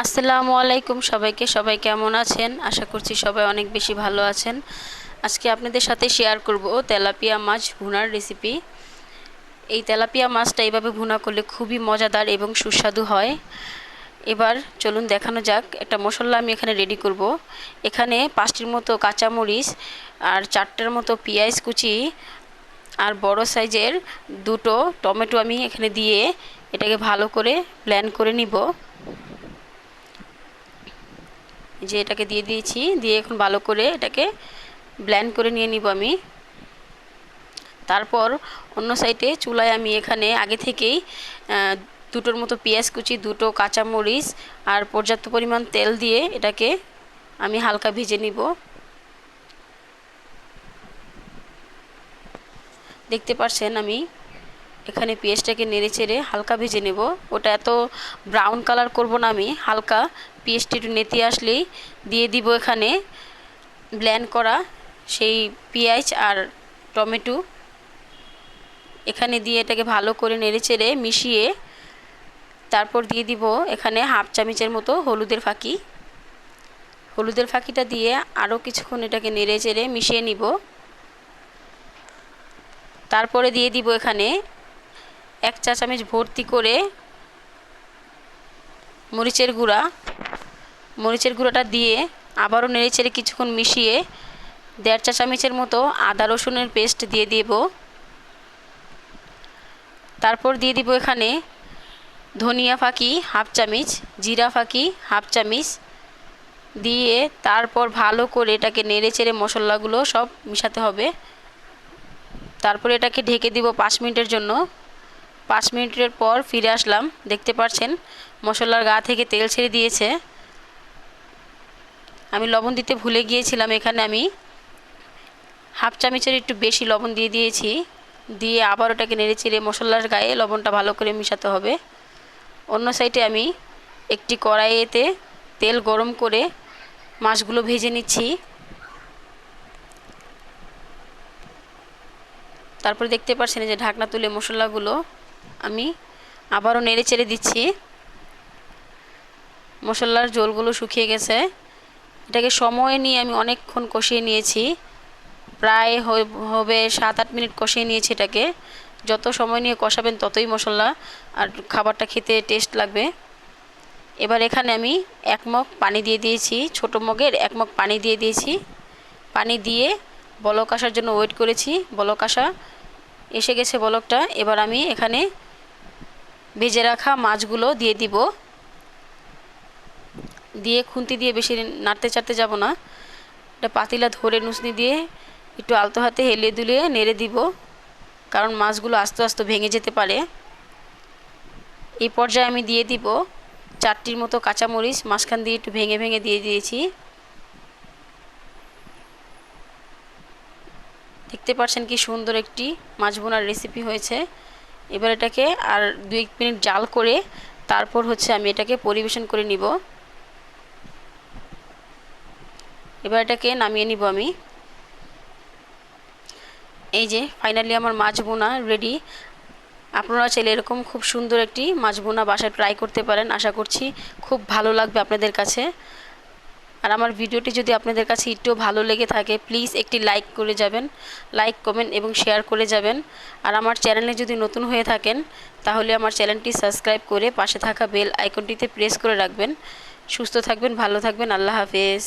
আসসালামু আলাইকুম সবাইকে। সবাই কেমন আছেন? আশা করছি সবাই অনেক বেশি ভালো আছেন। আজকে আপনাদের সাথে শেয়ার করব তেলাপিয়া মাছ ভুনার রেসিপি এই তেলাপিয়া মাছটা এইভাবে ভুনা করলে খুবই মজাদার এবং সুস্বাদু হয়। এবার চলুন দেখানো যাক। একটা মশলা আমি এখানে রেডি করব। এখানে পাঁচটির মতো কাঁচামরিচ আর চারটের মতো পেঁয়াজ কুচি আর বড় সাইজের দুটো টমেটো আমি এখানে দিয়ে এটাকে ভালো করে ব্ল্যান্ড করে নিব। যে এটাকে দিয়ে দিয়েছি, দিয়ে এখন ভালো করে এটাকে ব্ল্যান্ড করে নিয়ে নিব আমি। তারপর অন্য সাইডে চুলায় আমি এখানে আগে থেকেই দুটোর মতো পেঁয়াজ কুচি, দুটো কাঁচামরিচ আর পর্যাপ্ত পরিমাণ তেল দিয়ে এটাকে আমি হালকা ভেজে নিব। দেখতে পাচ্ছেন আমি এখানে পেঁয়াজটাকে নেড়ে চেড়ে হালকা ভেজে নেব। ওটা এত ব্রাউন কালার করব না আমি, হালকা পেঁয়াজটি একটু নেতে আসলেই দিয়ে দিব এখানে ব্ল্যান্ড করা সেই পেঁয়াজ আর টমেটো। এখানে দিয়ে এটাকে ভালো করে নেড়ে চেড়ে মিশিয়ে তারপর দিয়ে দিব এখানে হাফ চামচের মতো হলুদের ফাঁকি। হলুদের ফাঁকিটা দিয়ে আরও কিছুক্ষণ এটাকে নেড়ে চেড়ে মিশিয়ে নিব। তারপরে দিয়ে দিব এখানে এক চা চামচ ভর্তি করে মরিচের গুঁড়া। মরিচের গুঁড়োটা দিয়ে আবারও নেড়ে চেড়ে কিছুক্ষণ মিশিয়ে দেড় চা চামচের মতো আদা রসুনের পেস্ট দিয়ে দেব। তারপর দিয়ে দিব এখানে ধনিয়া ফাঁকি হাফ চামচ, জিরা ফাঁকি হাফ চামচ দিয়ে তারপর ভালো করে এটাকে নেড়ে চেড়ে মশলাগুলো সব মিশাতে হবে। তারপরে এটাকে ঢেকে দিব পাঁচ মিনিটের জন্য। পাঁচ মিনিটের পর ফিরে আসলাম, দেখতে পাচ্ছেন মশলার গা থেকে তেল ছেড়ে দিয়েছে। আমি লবণ দিতে ভুলে গিয়েছিলাম, এখানে আমি হাফ চামচের একটু বেশি লবণ দিয়ে দিয়েছি। দিয়ে আবার ওটাকে নেড়ে চেড়ে মশলার গায়ে লবণটা ভালো করে মিশাতে হবে। অন্য সাইডে আমি একটি কড়াইয়েতে তেল গরম করে মাছগুলো ভেজে নিচ্ছি। তারপরে দেখতে পাচ্ছেন যে ঢাকনা তুলে মশলাগুলো আমি আবারও নেড়ে চেড়ে দিচ্ছি। মশলার জলগুলো শুকিয়ে গেছে। এটাকে সময় নিয়ে আমি অনেকক্ষণ কষিয়ে নিয়েছি। প্রায় হবে সাত আট মিনিট কষিয়ে নিয়েছি এটাকে। যত সময় নিয়ে কষাবেন ততই মশলা আর খাবারটা খেতে টেস্ট লাগবে। এবার এখানে আমি এক মগ পানি দিয়ে দিয়েছি, ছোটো মগের এক মগ পানি দিয়ে দিয়েছি। পানি দিয়ে বলক আসার জন্য ওয়েট করেছি, বলক আসা এসে গেছে বলকটা। এবার আমি এখানে ভেজে রাখা মাছগুলো দিয়ে দিব। দিয়ে খুন্তি দিয়ে বেশি নাড়তে চাড়তে যাব না। এটা পাতিলা ধরে নুসনি দিয়ে একটু আলতো হাতে হেলিয়ে দুলিয়ে নেড়ে দিব, কারণ মাছগুলো আস্তে আস্তে ভেঙে যেতে পারে। এই পর্যায়ে আমি দিয়ে দিব চারটির মতো কাঁচামরিচ, মাঝখান দিয়ে একটু ভেঙে ভেঙে দিয়ে দিয়েছি। দেখতে পাচ্ছেন কি সুন্দর একটি মাছ বোনার রেসিপি হয়েছে। এবার এটাকে আর দুই মিনিট জাল করে তারপর হচ্ছে আমি এটাকে পরিবেশন করে নিব। এবার এটাকে নামিয়ে নিব আমি। এই যে ফাইনালি আমার মাছ বোনা রেডি আপনারা চাইলে এরকম খুব সুন্দর একটি মাছ বোনা বাসায় ট্রাই করতে পারেন, আশা করছি খুব ভালো লাগবে আপনাদের কাছে। আর আমার ভিডিওটি যদি আপনাদের কাছে একটু ভালো লেগে থাকে প্লিজ একটি লাইক করে যাবেন লাইক কমেন্ট এবং শেয়ার করে যাবেন। আর আমার চ্যানেলে যদি নতুন হয়ে থাকেন, তাহলে আমার চ্যানেলটি সাবস্ক্রাইব করে পাশে থাকা বেল আইকনটিতে প্রেস করে রাখবেন। সুস্থ থাকবেন, ভালো থাকবেন, আল্লাহ হাফেজ।